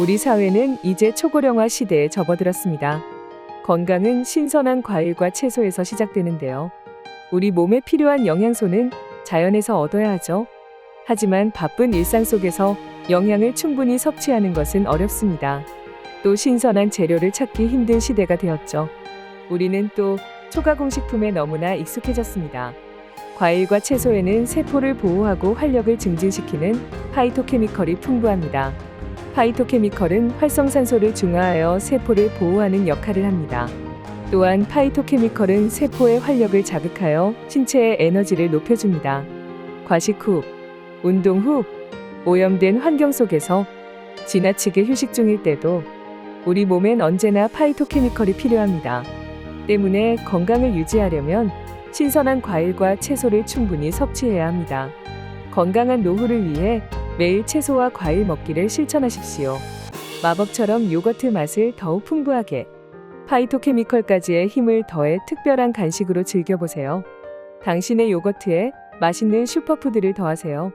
우리 사회는 이제 초고령화 시대에 접어들었습니다. 건강은 신선한 과일과 채소에서 시작되는데요. 우리 몸에 필요한 영양소는 자연에서 얻어야 하죠. 하지만 바쁜 일상 속에서 영양을 충분히 섭취하는 것은 어렵습니다. 또 신선한 재료를 찾기 힘든 시대가 되었죠. 우리는 또 초가공식품에 너무나 익숙해졌습니다. 과일과 채소에는 세포를 보호하고 활력을 증진시키는 파이토케미컬이 풍부합니다. 파이토케미컬은 활성산소를 중화하여 세포를 보호하는 역할을 합니다. 또한 파이토케미컬은 세포의 활력을 자극하여 신체의 에너지를 높여줍니다. 과식 후, 운동 후, 오염된 환경 속에서 지나치게 휴식 중일 때도 우리 몸엔 언제나 파이토케미컬이 필요합니다. 때문에 건강을 유지하려면 신선한 과일과 채소를 충분히 섭취해야 합니다. 건강한 노후를 위해 매일 채소와 과일 먹기를 실천하십시오. 마법처럼 요거트 맛을 더욱 풍부하게 파이토케미컬까지의 힘을 더해 특별한 간식으로 즐겨보세요. 당신의 요거트에 맛있는 슈퍼푸드를 더하세요.